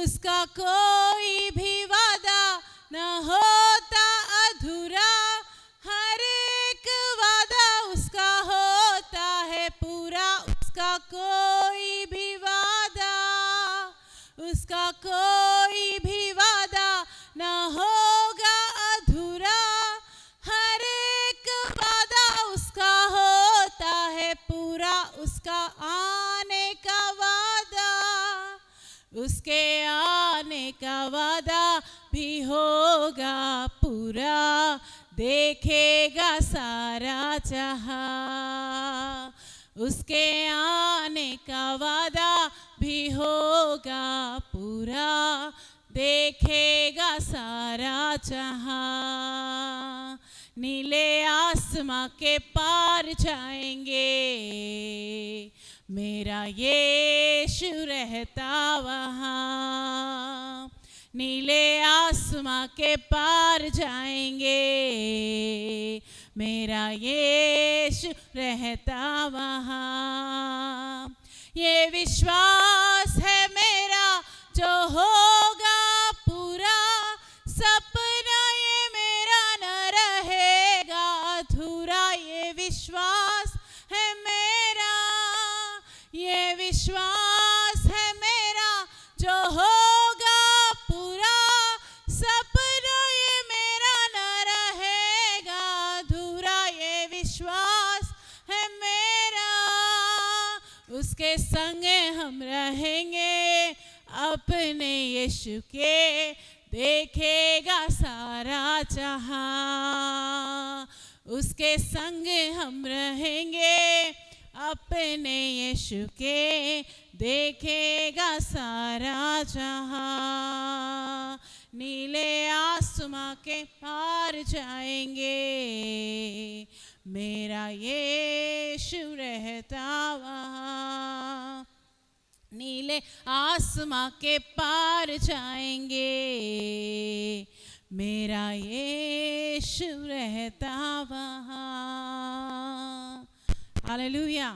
उसका कोई भी वादा न होता अधूरा। हर एक वादा उसका होता है पूरा। उसका कोई भी वादा, उसका कोई उसके आने का वादा भी होगा पूरा। देखेगा सारा जहाँ। उसके आने का वादा भी होगा पूरा। देखेगा सारा जहाँ। नीले आसमां के पार जाएँगे। मेरा ये रहता वहाँ। नीले आसमां के पार जाएँगे। मेरा ये रहता वहाँ। ये विश्वास है मेरा जो होगा उसके संग हम रहेंगे, अपने यीशु के देखेगा सारा जहाँ। उसके संग हम रहेंगे, अपने यीशु के देखेगा सारा जहाँ। नीले आसमां के पार जाएँगे मेरा यीशु रहता वहाँ नीले आसमां के पार जाएंगे मेरा यीशु रहता वहाँ హల్లెలూయా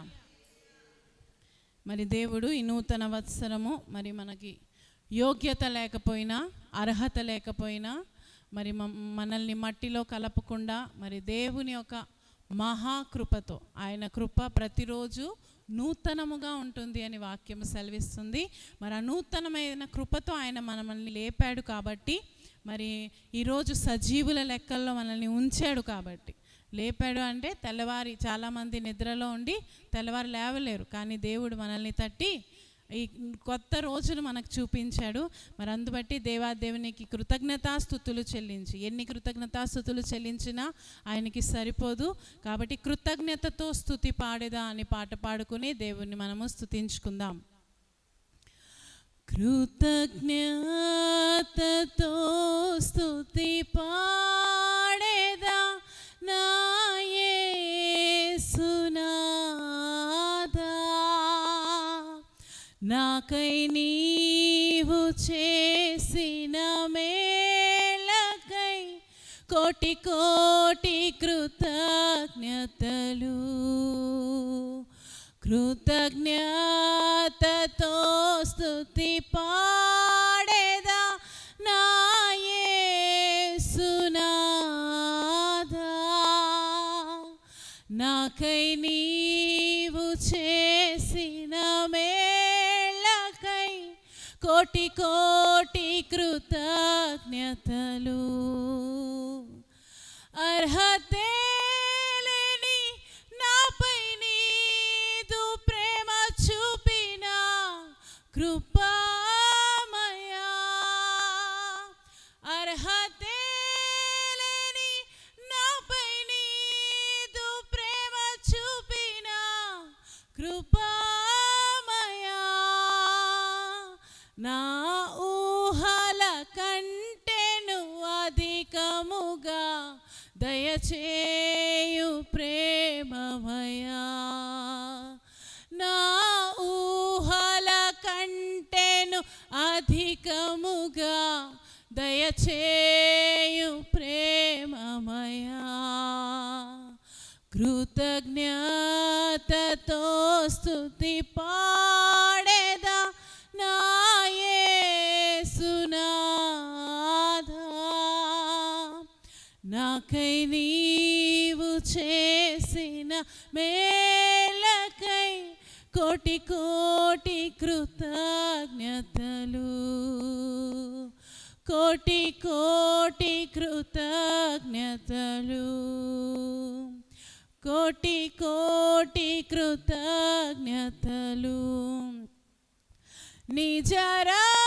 మరి దేవుడు ఈ నూతన వత్సరము మరి మనకి యోగ్యత లేకపోయినా అర్హత లేకపోయినా మరి మ- మనల్ని మట్టిలో కలపకుండా మరి దేవుని యొక్క మహాకృపతో. ఆయన కృప ప్రతిరోజు నూతనముగా ఉంటుంది అని వాక్యం సెలవిస్తుంది. మరి ఆ నూతనమైన కృపతో ఆయన మనల్ని లేపాడు కాబట్టి మరి ఈరోజు సజీవుల లెక్కల్లో మనల్ని ఉంచాడు కాబట్టి. లేపాడు అంటే తెల్లవారి చాలామంది నిద్రలో ఉండి తెల్లవారు లేవలేరు. కానీ దేవుడు మనల్ని తట్టి ఈ కొత్త రోజును మనకు చూపించాడు. మరి అందుబట్టి దేవాదేవునికి కృతజ్ఞతాస్థుతులు చెల్లించి ఎన్ని కృతజ్ఞతాస్థుతులు చెల్లించినా ఆయనకి సరిపోదు. కాబట్టి కృతజ్ఞతతో స్థుతి పాడేదా అని పాట పాడుకుని దేవుణ్ణి మనము స్థుతించుకుందాం. కృతజ్ఞతతో స్థుతి పాడేదా నాయే నాకై నీవు చేసిన మేలకై కోటి కోటి కృతజ్ఞతలు. కృతజ్ఞతతో స్థుతి పాడేదా నాయేసునాదా నాకై నీ కోటి కోటి కృతజ్ఞతలు. అర్హతే లేని నాపై నీదు ప్రేమ చూపిన కృపామయా. అర్హతే లేని నాపై నీదు ప్రేమ చూపిన కృపా నా ఊహల కంటేను అధికముగా దయచేయు ప్రేమమయా. నా ఊహల కంటేను అధికముగా దయచేయు ప్రేమమయా. కృతజ్ఞతతో స్థుతి పా నాకై నీవు చేసిన మేలకై కోటి కోటి కృతజ్ఞతలు. కోటి కోటి కృతజ్ఞతలు. కోటి కోటి కృతజ్ఞతలు. నిజరా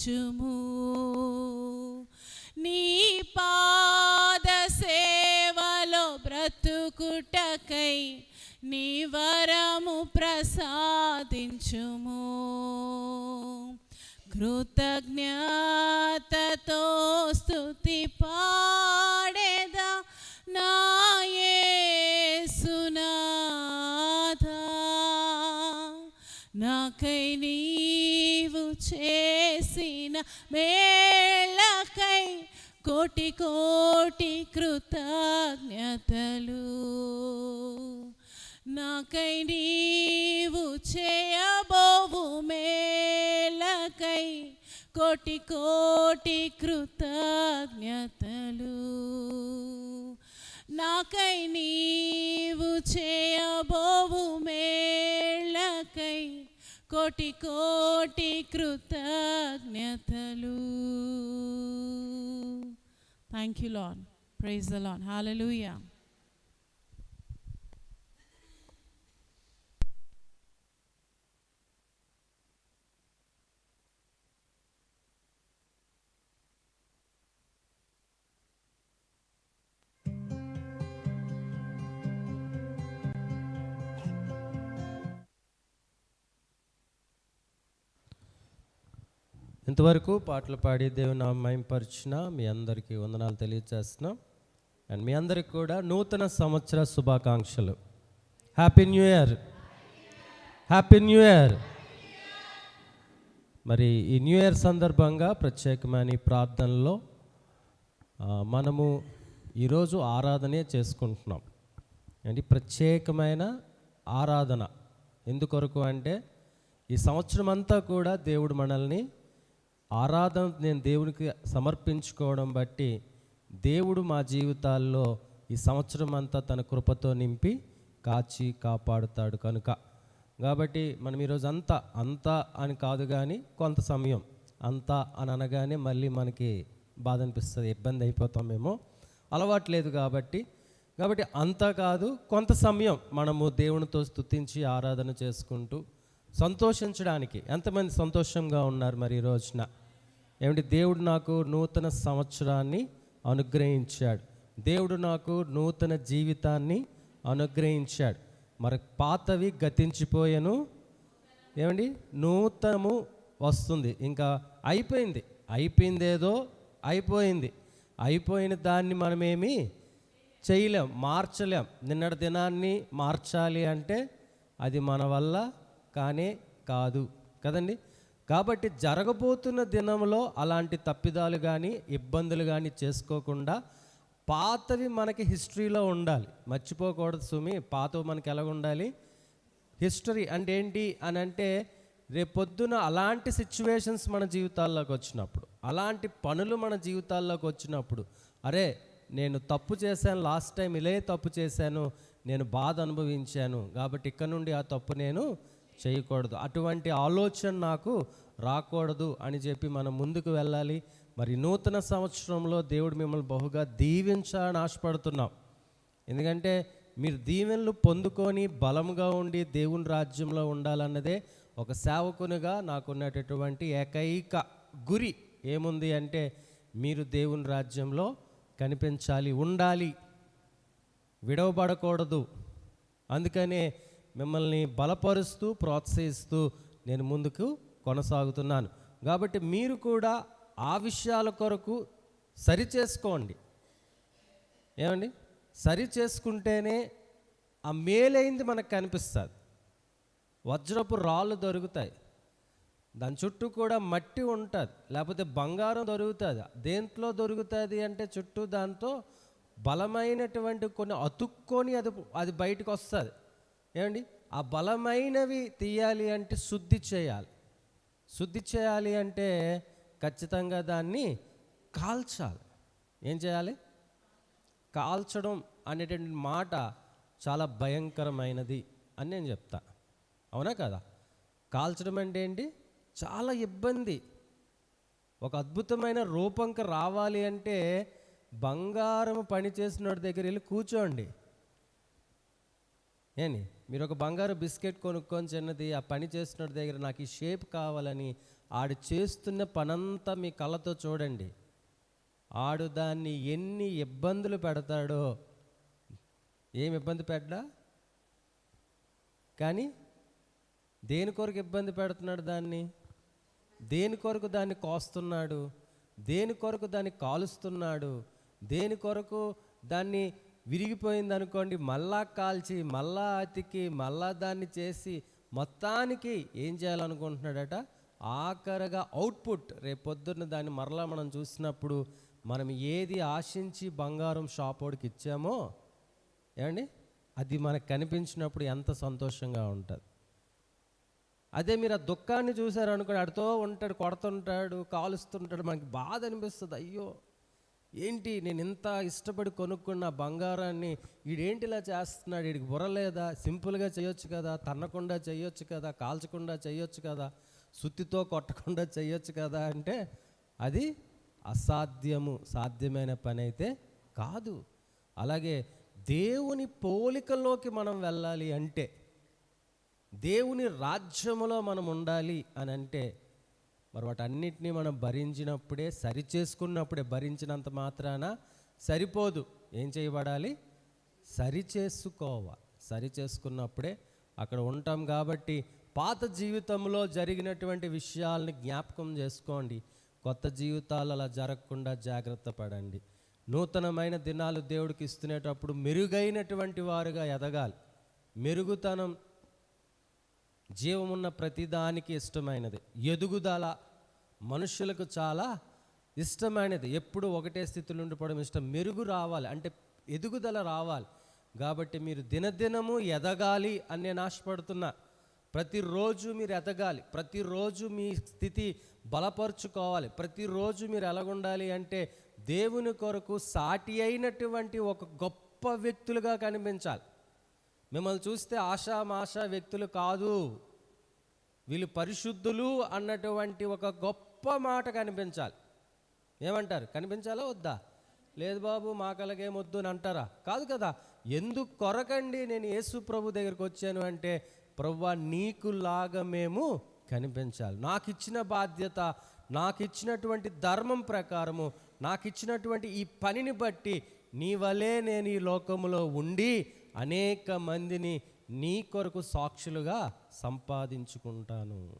ప్రసాదించుము నీ పాద సేవలో బ్రతుకుటకై నీ వరము ప్రసాదించుము. కృతజ్ఞతతో స్థుతి పాడేదా నాయసునాథా నాకై నీ మేళకై కోటి కోటి కృతజ్ఞతలు. నాకై నీవు చేయబోవు మేళకై కోటి కోటి కృతజ్ఞతలు. నాకై నీవు చేయబోవు మేళకై కోటి కోటి కృతజ్ఞతలు. Thank you Lord praise the Lord hallelujah ఇంతవరకు పాటలు పాడి దేవుని మయంపరిచిన మీ అందరికీ వందనాలు తెలియజేస్తున్నాం అండ్ మీ అందరికి కూడా నూతన సంవత్సర శుభాకాంక్షలు. Happy new year happy new year మరి ఈ న్యూ ఇయర్ సందర్భంగా ప్రత్యేకమైన ప్రార్థనలో మనము ఈరోజు ఆరాధనే చేసుకుంటున్నాం. అంటే ప్రత్యేకమైన ఆరాధన. ఎందుకొరకు అంటే ఈ సంవత్సరం అంతా కూడా దేవుడు మనల్ని ఆరాధన నేను దేవునికి సమర్పించుకోవడం బట్టి దేవుడు మా జీవితాల్లో ఈ సంవత్సరం అంతా తన కృపతో నింపి కాచి కాపాడుతాడు కనుక. కాబట్టి మనం ఈరోజు అంతా అంతా అని కాదు కానీ కొంత సమయం అంతా అని అనగానే మళ్ళీ మనకి బాధ అనిపిస్తుంది ఇబ్బంది అయిపోతాం మేము. అలవాట్లేదు కాబట్టి కాబట్టి అంతా కాదు కొంత సమయం మనము దేవునితో స్తుతించి ఆరాధన చేసుకుంటూ సంతోషించడానికి. ఎంతమంది సంతోషంగా ఉన్నారు మరి ఈ రోజున? ఏమిటి దేవుడు నాకు నూతన సంవత్సరాన్ని అనుగ్రహించాడు. దేవుడు నాకు నూతన జీవితాన్ని అనుగ్రహించాడు. మరి పాతవి గతించిపోయాను. ఏమండి? నూతనము వస్తుంది. ఇంకా అయిపోయింది. అయిపోయిందేదో అయిపోయింది. అయిపోయిన దాన్ని మనమేమి చేయలేం మార్చలేం. నిన్నటి దినాన్ని మార్చాలి అంటే అది మన వల్ల కానే కాదు. కదండి? కాబట్టి జరగబోతున్న దినంలో అలాంటి తప్పిదాలు కానీ ఇబ్బందులు కానీ చేసుకోకుండా పాతవి మనకి హిస్టరీలో ఉండాలి. మర్చిపోకూడదు సుమి పాతవి మనకి ఎలా ఉండాలి హిస్టరీ అంటే ఏంటి అని అంటే రేపొద్దున అలాంటి సిచ్యువేషన్స్ మన జీవితాల్లోకి వచ్చినప్పుడు అలాంటి పనులు మన జీవితాల్లోకి వచ్చినప్పుడు అరే నేను తప్పు చేశాను లాస్ట్ టైం ఇలే తప్పు చేశాను నేను బాధ అనుభవించాను కాబట్టి ఇక్కడ నుండి ఆ తప్పు నేను చేయకూడదు. అటువంటి ఆలోచన నాకు రాకూడదు అని చెప్పి మనం ముందుకు వెళ్ళాలి. మరి నూతన సంవత్సరంలో దేవుడు మిమ్మల్ని బహుగా దీవించాలని ఆశపడుతున్నాం. ఎందుకంటే మీరు దీవెనలు పొందుకొని బలంగా ఉండి దేవుని రాజ్యంలో ఉండాలన్నదే ఒక సేవకునిగా నాకున్నటటువంటి ఏకైక గురి ఏముంది అంటే మీరు దేవుని రాజ్యంలో కనిపించాలి ఉండాలి విడవబడకూడదు. అందుకనే మిమ్మల్ని బలపరుస్తూ ప్రోత్సహిస్తూ నేను ముందుకు కొనసాగుతున్నాను. కాబట్టి మీరు కూడా ఆ విషయాల కొరకు సరి చేసుకోండి. ఏమండి? సరి చేసుకుంటేనే ఆ మేలైంది మనకు కనిపిస్తుంది. వజ్రపు రాళ్ళు దొరుకుతాయి. దాని చుట్టూ కూడా మట్టి ఉంటుంది. లేకపోతే బంగారం దొరుకుతుంది. దేంట్లో దొరుకుతుంది అంటే చుట్టూ దాంతో బలమైనటువంటి కొన్ని అతుక్కొని అది అది బయటకు వస్తుంది. ఏమండి? ఆ బలమైనవి తీయాలి అంటే శుద్ధి చేయాలి. శుద్ధి చేయాలి అంటే ఖచ్చితంగా దాన్ని కాల్చాలి. ఏం చేయాలి? కాల్చడం అనేటువంటి మాట చాలా భయంకరమైనది అని నేను చెప్తా. అవునా కదా? కాల్చడం అంటే ఏంటి? చాలా ఇబ్బంది. ఒక అద్భుతమైన రూపంకి రావాలి అంటే బంగారం పని చేసినోడి దగ్గర వెళ్ళి కూర్చోండి. ఏంటి మీరు ఒక బంగారు బిస్కెట్ కొనుక్కొని చిన్నది ఆ పని చేస్తున్న దగ్గర నాకు ఈ షేప్ కావాలని ఆడు చేస్తున్న పనంతా మీ కళ్ళతో చూడండి. ఆడు దాన్ని ఎన్ని ఇబ్బందులు పెడతాడో. ఏం ఇబ్బంది పెట్టడా? కానీ దేని కొరకు ఇబ్బంది పెడుతున్నాడు దాన్ని? దేని కొరకు దాన్ని కోస్తున్నాడు? దేని కొరకు దాన్ని కాలుస్తున్నాడు? దేని కొరకు దాన్ని విరిగిపోయింది అనుకోండి మళ్ళా కాల్చి మళ్ళా అతికి మళ్ళా దాన్ని చేసి మొత్తానికి ఏం చేయాలనుకుంటున్నాడట? ఆఖరగా అవుట్పుట్. రేపొద్దున్న దాన్ని మరలా మనం చూసినప్పుడు మనం ఏది ఆశించి బంగారం షాపోడికి ఇచ్చామో ఏమండి? అది మనకు కనిపించినప్పుడు ఎంత సంతోషంగా ఉంటుంది. అదే మీరు ఆ దుఃఖాన్ని చూసారనుకోండి అనుకోండి ఉంటాడు కొడుతుంటాడు కాలుస్తుంటాడు మనకి బాధ అనిపిస్తుంది. అయ్యో ఏంటి నేను ఇంత ఇష్టపడి కొనుక్కున్న బంగారాన్ని వీడేంటి ఇలా చేస్తున్నాడు వీడికి బుర్రలేదా సింపుల్గా చేయొచ్చు కదా తన్నకుండా చేయొచ్చు కదా కాల్చకుండా చేయొచ్చు కదా సుత్తితో కొట్టకుండా చేయొచ్చు కదా అంటే అది అసాధ్యము సాధ్యమైన పని అయితే కాదు. అలాగే దేవుని పోలికలోకి మనం వెళ్ళాలి అంటే దేవుని రాజ్యములో మనం ఉండాలి అని అంటే మరి వాటన్నిటిని మనం భరించినప్పుడే సరి చేసుకున్నప్పుడే భరించినంత మాత్రాన సరిపోదు. ఏం చేయబడాలి? సరి చేసుకోవాలి సరి చేసుకున్నప్పుడే అక్కడ ఉంటాం కాబట్టి పాత జీవితంలో జరిగినటువంటి విషయాల్ని జ్ఞాపకం చేసుకోండి. కొత్త జీవితాలు అలా జరగకుండా జాగ్రత్త పడండి. నూతనమైన దినాలు దేవుడికి ఇస్తునేటప్పుడు మెరుగైనటువంటి వారుగా ఎదగాలి. మెరుగుతనం జీవమున్న ప్రతిదానికి ఇష్టమైనది. ఎదుగుదల మనుషులకు చాలా ఇష్టమైనది. ఎప్పుడు ఒకటే స్థితిలో ఉండిపోవడం ఇష్టం. మెరుగు రావాలి. అంటే ఎదుగుదల రావాలి. కాబట్టి మీరు దినదినము ఎదగాలి అని నేను ఆశపడుతున్నా. ప్రతిరోజు మీరు ఎదగాలి. ప్రతిరోజు మీ స్థితి బలపరుచుకోవాలి. ప్రతిరోజు మీరు ఎలాగుండాలి అంటే దేవుని కొరకు సాటి అయినటువంటి ఒక గొప్ప వ్యక్తులుగా కనిపించాలి. మిమ్మల్ని చూస్తే ఆషామాష వ్యక్తులు కాదు. వీళ్ళు పరిశుద్ధులు అన్నటువంటి ఒక గొప్ప మాట కనిపించాలి. ఏమంటారు? కనిపించాలా వద్దా? లేదు బాబు మా వద్దు అని అంటారా? కాదు కదా. ఎందుకు కొరకండి నేను యేసు ప్రభు దగ్గరికి వచ్చాను అంటే ప్రభువా నీకులాగా మేము కనిపించాలి. నాకు ఇచ్చిన బాధ్యత నాకు ఇచ్చినటువంటి ధర్మం ప్రకారము నాకు ఇచ్చినటువంటి ఈ పనిని బట్టి నీ వలే నేను ఈ లోకంలో ఉండి అనేక మందిని నీ కొరకు సాక్షులుగా సంపాదించుకుంటాను.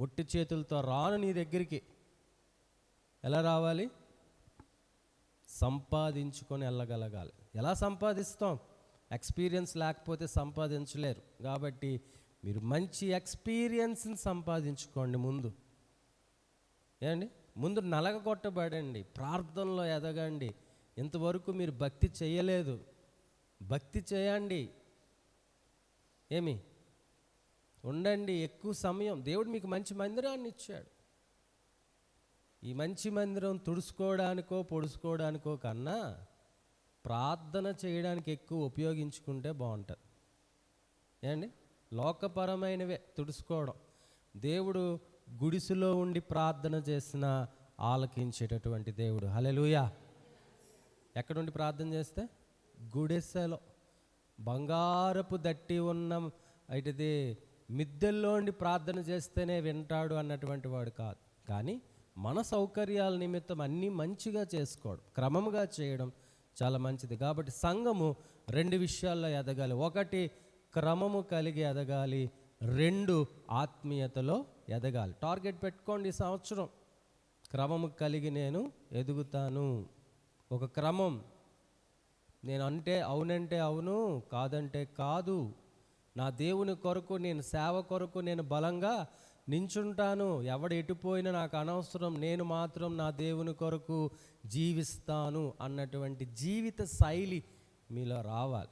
ఒట్టి చేతులతో రాను నీ దగ్గరికి. ఎలా రావాలి? సంపాదించుకొని వెళ్ళగలగాలి. ఎలా సంపాదిస్తాం? ఎక్స్పీరియన్స్ లేకపోతే సంపాదించలేరు. కాబట్టి మీరు మంచి ఎక్స్పీరియన్స్ని సంపాదించుకోండి ముందు. ఏమండి? ముందు నలగగొట్టబడండి ప్రార్థనలో ఎదగండి. ఇంతవరకు మీరు భక్తి చేయలేదు. భక్తి చేయండి. ఏమి? ఉండండి ఎక్కువ సమయం. దేవుడు మీకు మంచి మందిరాన్ని ఇచ్చాడు. ఈ మంచి మందిరం తుడుచుకోవడానికో పొడుచుకోవడానికో కన్నా ప్రార్థన చేయడానికి ఎక్కువ ఉపయోగించుకుంటే బాగుంటుంది. ఏమండి? లోకపరమైనవే తుడుచుకోవడం. దేవుడు గుడిసెలో ఉండి ప్రార్థన చేసిన ఆలకించేటటువంటి దేవుడు. హలెలుయా ఎక్కడుండి ప్రార్థన చేస్తే? గుడెసలో బంగారపు దట్టి ఉన్న అయితే మిద్దెల్లోండి ప్రార్థన చేస్తేనే వింటాడు అన్నటువంటి వాడు కాదు. కానీ మన సౌకర్యాల నిమిత్తం అన్నీ మంచిగా చేసుకోవడం క్రమంగా చేయడం చాలా మంచిది. కాబట్టి సంఘము రెండు విషయాల్లో ఎదగాలి. ఒకటి క్రమము కలిగి ఎదగాలి రెండు ఆత్మీయతలో ఎదగాలి. టార్గెట్ పెట్టుకోండి ఈ సంవత్సరం. క్రమము కలిగి నేను ఎదుగుతాను. ఒక క్రమం నేను అంటే అవునంటే అవును కాదంటే కాదు. నా దేవుని కొరకు నేను సేవ కొరకు నేను బలంగా నించుంటాను. ఎవడు ఎటుపోయినా నాకు అనవసరం. నేను మాత్రం నా దేవుని కొరకు జీవిస్తాను అన్నటువంటి జీవిత శైలి మీలో రావాలి.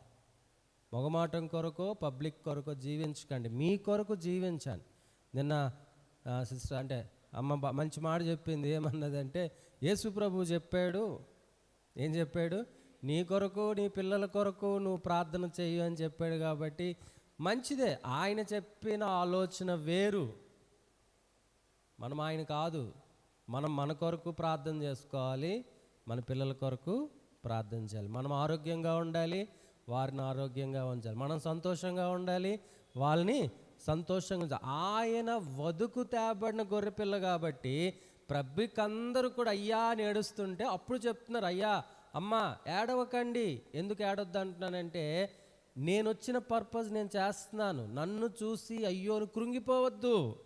మొగమాటం కొరకో పబ్లిక్ కొరకు జీవించకండి. మీ కొరకు జీవించాను నిన్న సిస్టర్ అంటే అమ్మ మంచి మాట చెప్పింది. ఏమన్నదంటే యేసు ప్రభు చెప్పాడు. ఏం చెప్పాడు? నీ కొరకు నీ పిల్లల కొరకు నువ్వు ప్రార్థన చేయు అని చెప్పాడు కాబట్టి మంచిదే. ఆయన చెప్పిన ఆలోచన వేరు. మనం ఆయన కాదు. మనం మన కొరకు ప్రార్థన చేసుకోవాలి. మన పిల్లల కొరకు ప్రార్థన చేయాలి. మనం ఆరోగ్యంగా ఉండాలి. వారిని ఆరోగ్యంగా ఉంచాలి. మనం సంతోషంగా ఉండాలి. వాళ్ళని సంతోషంగా ఉంచాలి ఆయన వదుకు తేబడిన గొర్రెపిల్ల కాబట్టి ప్రబ్బికందరూ కూడా అయ్యా అని ఏడుస్తుంటే అప్పుడు చెప్తున్నారు అయ్యా అమ్మ ఏడవకండి. ఎందుకు ఏడొద్దు అంటున్నానంటే నేను వచ్చిన పర్పస్ నేను చేస్తున్నాను. నన్ను చూసి అయ్యోను కృంగిపోవద్దు.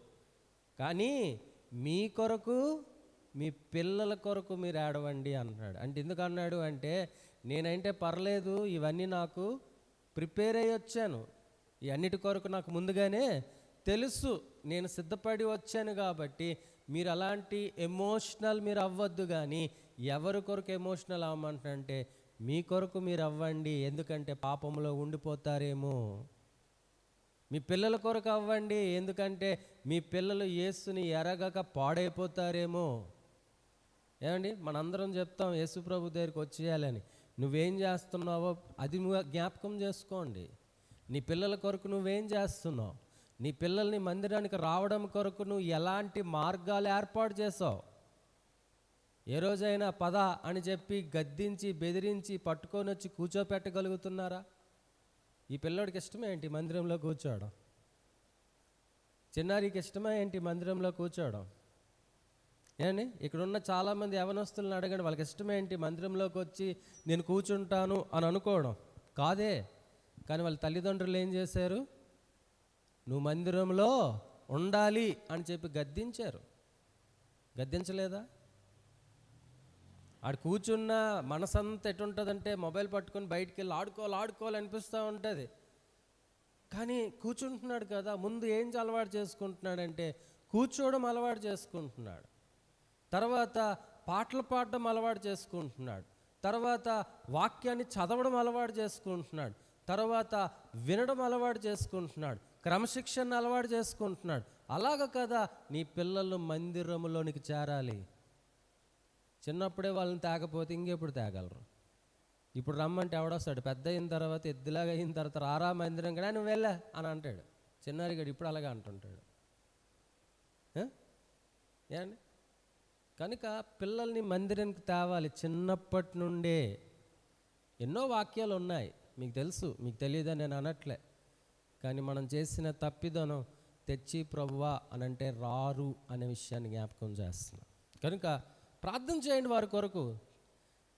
కానీ మీ కొరకు మీ పిల్లల కొరకు మీరు ఏడవండి అన్నాడు. అంటే ఎందుకు అన్నాడు అంటే నేనంటే పర్లేదు ఇవన్నీ నాకు ప్రిపేర్ అయ్యి వచ్చాను. ఈ అన్నిటి కొరకు నాకు ముందుగానే తెలుసు నేను సిద్ధపడి వచ్చాను కాబట్టి మీరు అలాంటి ఎమోషనల్ మీరు అవ్వద్దు కానీ ఎవరి కొరకు ఎమోషనల్ అవ్వమంటున్నారంటే మీ కొరకు మీరు అవ్వండి ఎందుకంటే పాపంలో ఉండిపోతారేమో. మీ పిల్లల కొరకు అవ్వండి ఎందుకంటే మీ పిల్లలు యేసుని ఎరగక పాడైపోతారేమో. ఏమండి? మనందరం చెప్తాం యేసు ప్రభు దగ్గరికి వచ్చేయాలని. నువ్వేం చేస్తున్నావో అది నువ్వు జ్ఞాపకం చేసుకోండి. నీ పిల్లల కొరకు నువ్వేం చేస్తున్నావు? నీ పిల్లల్ని మందిరానికి రావడం కొరకు నువ్వు ఎలాంటి మార్గాలు ఏర్పాటు చేసావు? ఏ రోజైనా పద అని చెప్పి గద్దించి బెదిరించి పట్టుకొని వచ్చి కూర్చోపెట్టగలుగుతున్నారా? ఈ పిల్లోడికి ఇష్టమే ఏంటి మందిరంలో కూర్చోవడం? చిన్నారికి ఇష్టమే ఏంటి మందిరంలో కూర్చోవడం? ఏమండి? ఇక్కడున్న చాలామంది యవనస్తులను అడగండి వాళ్ళకి ఇష్టమేంటి మందిరంలోకి వచ్చి నేను కూర్చుంటాను అని అనుకోవడం? కాదే. కానీ వాళ్ళ తల్లిదండ్రులు ఏం చేశారు? నువ్వు మందిరంలో ఉండాలి అని చెప్పి గద్దించారు. గద్దించలేదా? ఆడు కూర్చున్న మనసంతా ఎటుంటుందంటే మొబైల్ పట్టుకొని బయటికి వెళ్ళి ఆడుకోవాలి ఆడుకోవాలి అనిపిస్తూ ఉంటుంది. కానీ కూర్చుంటున్నాడు కదా ముందు ఏం అలవాటు చేసుకుంటున్నాడంటే కూర్చోవడం అలవాటు చేసుకుంటున్నాడు. తర్వాత పాటలు పాడడం అలవాటు చేసుకుంటున్నాడు. తర్వాత వాక్యాన్ని చదవడం అలవాటు చేసుకుంటున్నాడు. తర్వాత వినడం అలవాటు చేసుకుంటున్నాడు. క్రమశిక్షణ అలవాటు చేసుకుంటున్నాడు. అలాగ కదా నీ పిల్లలు మందిరములోనికి చేరాలి. చిన్నప్పుడే వాళ్ళని తేకపోతే ఇంకెప్పుడు తేగలరు? ఇప్పుడు రమ్మంటే ఎవడొస్తాడు? పెద్ద అయిన తర్వాత ఎద్దులాగా అయిన తర్వాత రారా మందిరం కూడా? నువ్వు వెళ్ళా అని అంటాడు. చిన్నారిగాడు ఇప్పుడు అలాగే అంటుంటాడు. ఏ? ఏమండి? కనుక పిల్లల్ని మందిరానికి తేవాలి చిన్నప్పటి నుండే. ఎన్నో వాక్యాలు ఉన్నాయి. మీకు తెలుసు మీకు తెలియదని నేను అనట్లే. కానీ మనం చేసిన తప్పిదనం తెచ్చి ప్రభువా అని అంటే రారు అనే విషయాన్ని జ్ఞాపకం చేస్తున్నాం. కనుక ప్రార్థన చేయండి వారి కొరకు.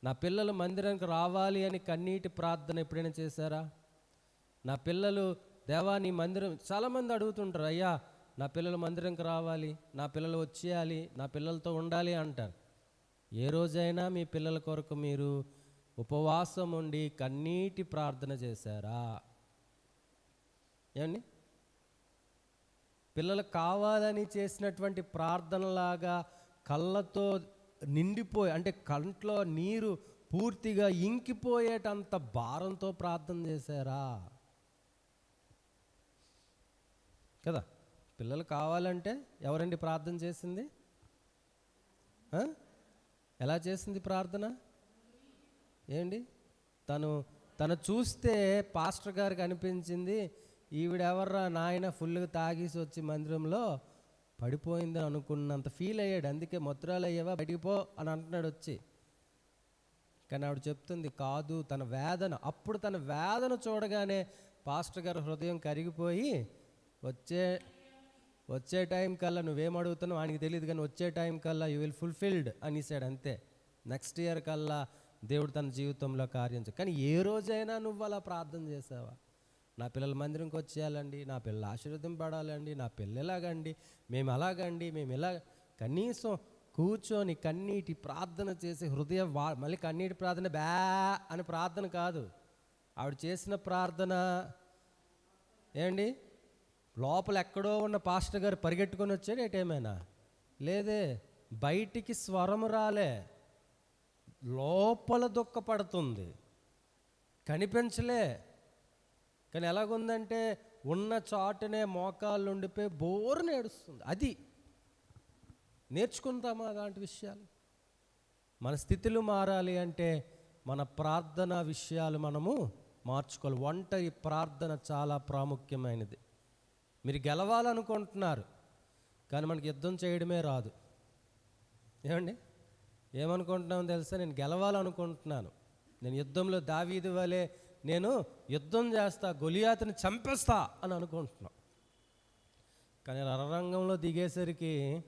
నా పిల్లలు మందిరానికి రావాలి అని కన్నీటి ప్రార్థన ఎప్పుడైనా చేశారా? నా పిల్లలు దేవా నీ మందిరం చాలామంది అడుగుతుంటారు అయ్యా నా పిల్లలు మందిరంకి రావాలి నా పిల్లలు వచ్చేయాలి నా పిల్లలతో ఉండాలి అంటారు. ఏ రోజైనా మీ పిల్లల కొరకు మీరు ఉపవాసం ఉండి కన్నీటి ప్రార్థన చేశారా? ఏమండి? పిల్లలు కావాలని చేసినటువంటి ప్రార్థనలాగా కళ్ళతో నిండిపోయి అంటే కంట్లో నీరు పూర్తిగా ఇంకిపోయేటంత భారంతో ప్రార్థన చేశారా? కదా పిల్లలు కావాలంటే ఎవరండి ప్రార్థన చేసింది? ఆ? ఎలా చేసింది ప్రార్థన? ఏంటి? తను తను చూస్తే పాస్టర్ గారికి అనిపించింది ఈవిడెవర్రా నాయన ఫుల్గా తాగేసి వచ్చి మందిరంలో పడిపోయిందని అనుకున్నంత ఫీల్ అయ్యాడు. అందుకే మధురాలు అయ్యావా బయటికి పో అని అంటున్నాడు వచ్చి. కానీ ఆవిడ చెప్తుంది కాదు తన వేదన. అప్పుడు తన వేదన చూడగానే పాస్టర్ గారు హృదయం కరిగిపోయి వచ్చే వచ్చే టైం కల్లా నువ్వేం అడుగుతున్నావు? ఆయనకి తెలియదు కానీ వచ్చే టైం కల్లా యూ విల్ ఫుల్ఫిల్డ్ అనేసాడు అంతే. నెక్స్ట్ ఇయర్ కల్లా దేవుడు తన జీవితంలో కార్యం చే- కానీ ఏ రోజైనా నువ్వు అలా ప్రార్థన చేసావా? నా పిల్లల మందిరంకి వచ్చేయాలండి నా పిల్లలు ఆశీర్వదింపడాలండి నా పిల్లలు ఎలాగండి మేము అలాగండి మేము ఇలా కనీసం కూర్చొని కన్నీటి ప్రార్థన చేసి హృదయ వా మళ్ళీ కన్నీటి ప్రార్థన బ్యా అని ప్రార్థన కాదు. ఆవిడ చేసిన ప్రార్థన ఏమండి లోపల ఎక్కడో ఉన్న పాస్టర్ గారు పరిగెట్టుకొని వచ్చాడు ఏటేమైనా లేదే బయటికి స్వరం రాలే. లోపల దుఃఖపడుతుంది. కనిపించలే. కానీ ఎలాగుందంటే ఉన్న చాటునే మోకాళ్ళు ఉండిపోయి బోరు నేడుస్తుంది అది నేర్చుకుంటామా అలాంటి విషయాలు? మన స్థితులు మారాలి అంటే మన ప్రార్థన విషయాలు మనము మార్చుకోవాలి. ఒంటరి ప్రార్థన చాలా ప్రాముఖ్యమైనది. మీరు గెలవాలనుకుంటున్నారు కానీ మనకి యుద్ధం చేయడమే రాదు. ఏమండి? ఏమనుకుంటున్నామో తెలుసా? నేను గెలవాలనుకుంటున్నాను. నేను యుద్ధంలో దావీది వలె నేను యుద్ధం చేస్తా గొలియాతని చంపేస్తా అని అనుకుంటున్నాం. కానీ రణరంగంలో దిగేసరికి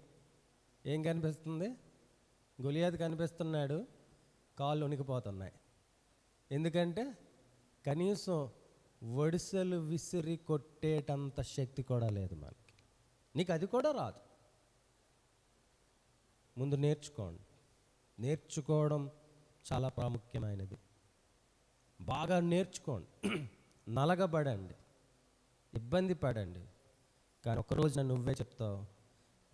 ఏం కనిపిస్తుంది? గొలియాత్ కనిపిస్తున్నాడు కాళ్ళు ఉనికిపోతున్నాయి ఎందుకంటే కనీసం వడిసెలు విసిరి కొట్టేటంత శక్తి కూడా లేదు మనకి. నీకు అది కూడా రాదు. ముందు నేర్చుకోండి. నేర్చుకోవడం చాలా ప్రాముఖ్యమైనది. బాగా నేర్చుకోండి. నలగబడండి. ఇబ్బంది పడండి. కానీ ఒకరోజు నువ్వే చెప్తావు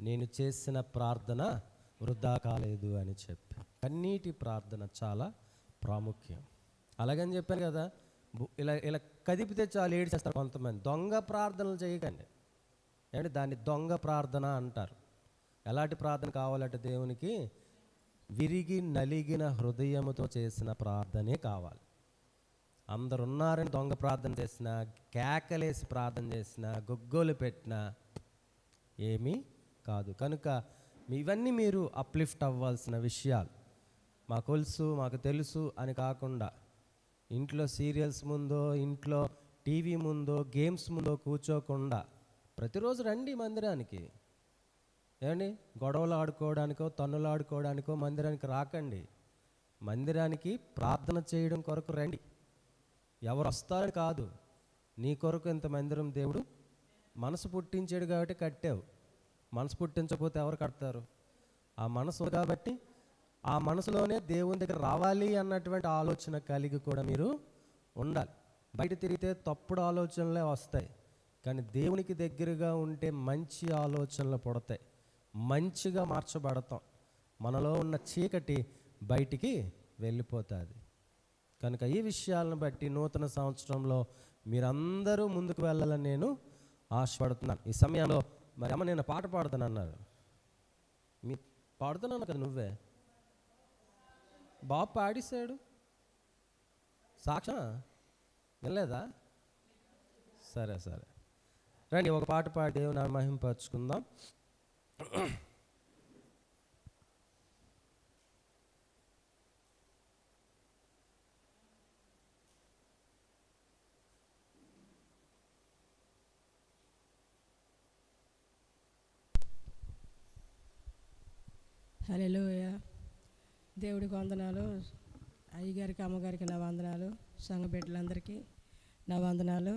నేను చేసిన ప్రార్థన వృధా కాలేదు అని చెప్పి. కన్నీటి ప్రార్థన చాలా ప్రాముఖ్యం. అలాగని చెప్పాను కదా ఇలా ఇలా కదిపితే చాలు ఏడ్చేస్తారు కొంతమంది. దొంగ ప్రార్థనలు చేయకండి. అంటే దాన్ని దొంగ ప్రార్థన అంటారు. ఎలాంటి ప్రార్థన కావాలంటే దేవునికి విరిగి నలిగిన హృదయముతో చేసిన ప్రార్థనే కావాలి. అందరు ఉన్నారని దొంగ ప్రార్థన చేసిన కేకలేసి ప్రార్థన చేసిన గొగ్గోలు పెట్టిన ఏమీ కాదు. కనుక ఇవన్నీ మీరు అప్లిఫ్ట్ అవ్వాల్సిన విషయాలు. మాకు తెలుసు మాకు తెలుసు అని కాకుండా ఇంట్లో సీరియల్స్ ముందో ఇంట్లో టీవీ ముందో గేమ్స్ ముందో కూర్చోకుండా ప్రతిరోజు రండి మందిరానికి. ఏమండి? గొడవలు ఆడుకోవడానికో తన్నులు ఆడుకోవడానికో మందిరానికి రాకండి. మందిరానికి ప్రార్థన చేయడం కొరకు రండి. ఎవరు వస్తారని కాదు. నీ కొరకు ఇంత మందిరం దేవుడు మనసు పుట్టించాడు కాబట్టి కట్టావు. మనసు పుట్టించకపోతే ఎవరు కడతారు? ఆ మనసు కాబట్టి ఆ మనసులోనే దేవుని దగ్గర రావాలి అన్నటువంటి ఆలోచన కలిగి కూడా మీరు ఉండాలి. బయట తిరిగితే తప్పుడు ఆలోచనలే వస్తాయి. కానీ దేవునికి దగ్గరగా ఉంటే మంచి ఆలోచనలు పుడతాయి. మంచిగా మార్చబడతాం. మనలో ఉన్న చీకటి బయటికి వెళ్ళిపోతుంది. కనుక ఈ విషయాలను బట్టి నూతన సంవత్సరంలో మీరందరూ ముందుకు వెళ్ళాలని నేను ఆశపడుతున్నాను. ఈ సమయంలో మరి అమ్మ నేను పాట పాడుతాను అన్నారు. మీ పాడుతున్నాను కదా నువ్వే? బాబు పాడిస్తాడు సాక్షా వినలేదా? సరే సరే. రండి ఒక పాట పాడి దేవుని మహింపరచుకుందాం. హలోయ దేవుడికి వందనాలు అయ్యగారికి అమ్మగారికి నా వందనాలు సంఘ బిడ్డలందరికీ నా వందనాలు.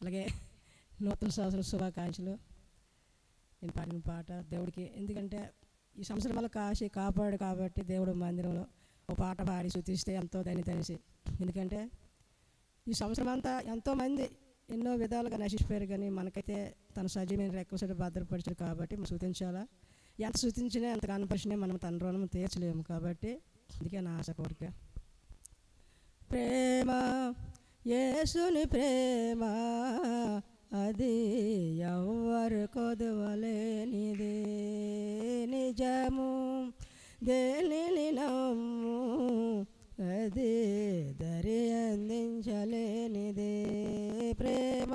అలాగే నూతన సంవత్సరం శుభాకాంక్షలు. నేను పాడిన పాట దేవుడికి. ఎందుకంటే ఈ సంవత్సరం వల్ల కాశీ కాపాడు కాబట్టి దేవుడు మందిరంలో ఒక పాట పాడి శుతిస్తే ఎంతో దని తనిసి ఎందుకంటే ఈ సంవత్సరం అంతా ఎంతోమంది ఎన్నో విధాలుగా నశించిపోయారు కానీ మనకైతే తన సజీవమైన రెక్కసరి భద్రపరిచారు కాబట్టి మనం శృతించాలా ఎంత సూచించినా ఎంత కనపరిచినా మనం తన రుణం తీర్చలేము కాబట్టి అందుకే నా ఆశ కోరిక. ప్రేమ యేసుని ప్రేమ అది ఎవ్వరు కొదవలేనిది. నిజము దేనిని నమ్ము అది దరి అందించలేనిది. ప్రేమ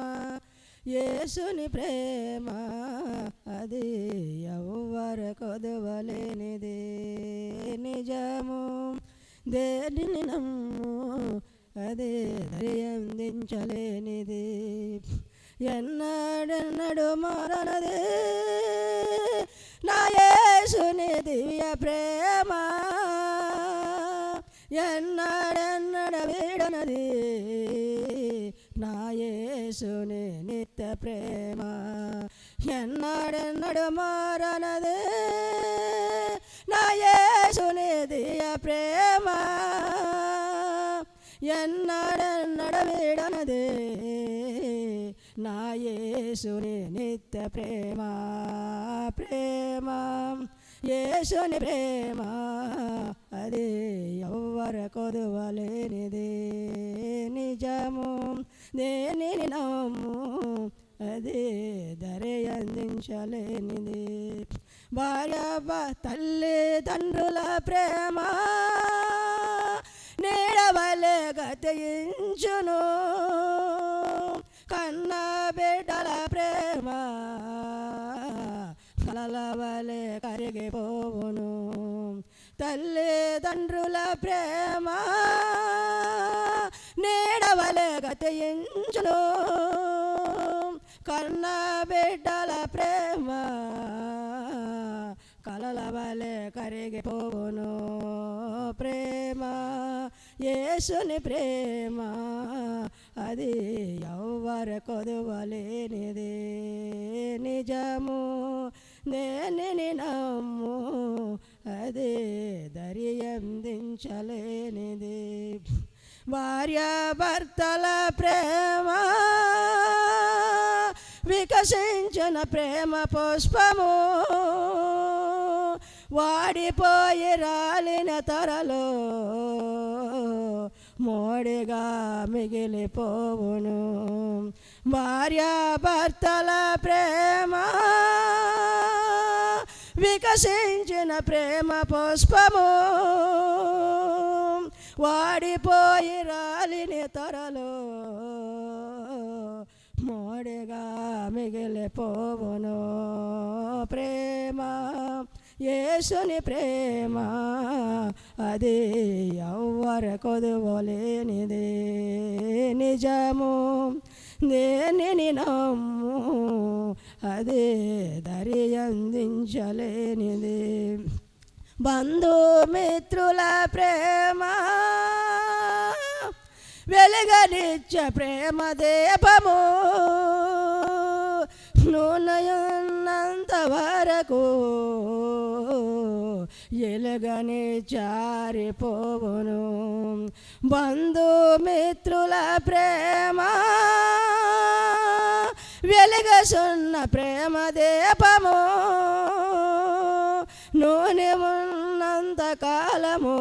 యేసుని ప్రేమ అది ఎవ్వరు కొదవలేనిది. నిజము దేనిని నమ్ము అది దరి అందించలేనిది. ఎన్నడెన్నడు మారనది నా యేసుని దివ్య ప్రేమ. ఎన్నడెన్నడ వీడనది నా యేసుని ప్రేమ. ఎన్నడెన్నడు మారనదే? నా యేసునిదియ ప్రేమ. ఎన్నడెన్నడ వీడనదే? నా యేసుని నిత్య ప్రేమ. ప్రేమ. యేసుని ప్రేమ. అది ఎవ్వర కొదువలేనిది. నిజము. దేనిని నమ్ము? అది ధరే అందించలేనిది. భార్య తల్లి తండ్రుల ప్రేమ నీడవలే గతించును. కన్న బిడ్డల ప్రేమ కలలవలే కరిగిపోవును. తల్లి తండ్రుల ప్రేమ నీడవలే గతించును. కన్న బిడ్డల ప్రేమ కలల వలె కరిగిపోవును. ప్రేమ యేసుని ప్రేమ అది ఎవ్వరు కొదువలేనిది. నిజము దేనిని నమ్ము అది దరియందించలేనిది భార్యాభర్తల ప్రేమ వికసించిన ప్రేమ పుష్పము వాడిపోయి రాలిన తరలో మోడిగా మిగిలిపోవును భార్యాభర్తల ప్రేమ వికసించిన ప్రేమ పుష్పము వాడిపోయి రాలిన తరలో మోడిగా మిగిలిపోవును. ప్రేమ యేసుని ప్రేమ అది ఎవ్వరు కొదువలేనిది నిజము దేనిని నమ్ము అది దరి అందించలేనిది. బంధుమిత్రుల ప్రేమ వెలుగనిచ్చ ప్రేమ దీపము. నూనయున్నంత వరకు ఎలుగని జారిపోవును. బంధుమిత్రుల ప్రేమ వెలుగసున్న ప్రేమ దీపము. నూనె ఉన్నంత వెలగని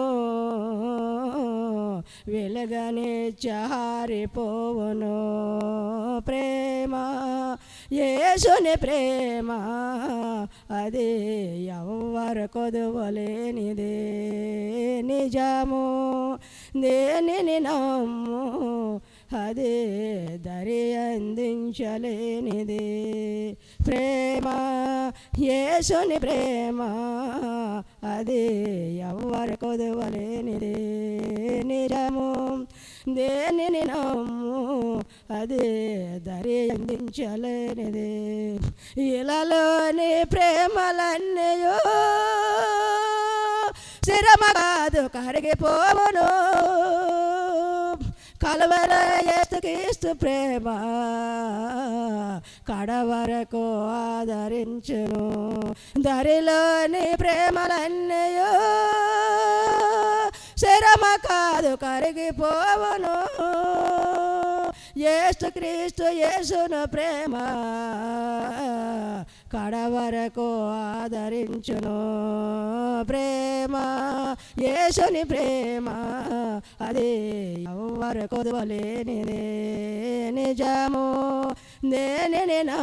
వెలుగని జారిపోవును ప్రేమ యేసుని ప్రేమ అది ఎవ్వర కొదవలేనిదే. నిజము దేనిని నమ్ము అది దరి అందించలేనిది. ప్రేమ యేసుని ప్రేమ అది ఎవ్వరు కొదవలేనిది. నిజము దేనిని నమ్ము అది దరి అందించలేనిది. ఇలాలోని ప్రేమలన్నయో స్థిరమ కాదు కరిగిపోవును. కలవర ఏసుక్రీస్తు ప్రేమ కడవరకు ఆదరించును. దరిలోని ప్రేమలన్నయో శరమ కాదు కరిగిపోవను. యేసుక్రీస్తు యేసును ప్రేమ కడవరకు ఆదరించును. ప్రేమ యేసుని ప్రేమ అది ఎవ్వరు కొదవలేనిదే. నిజము నేనే నేను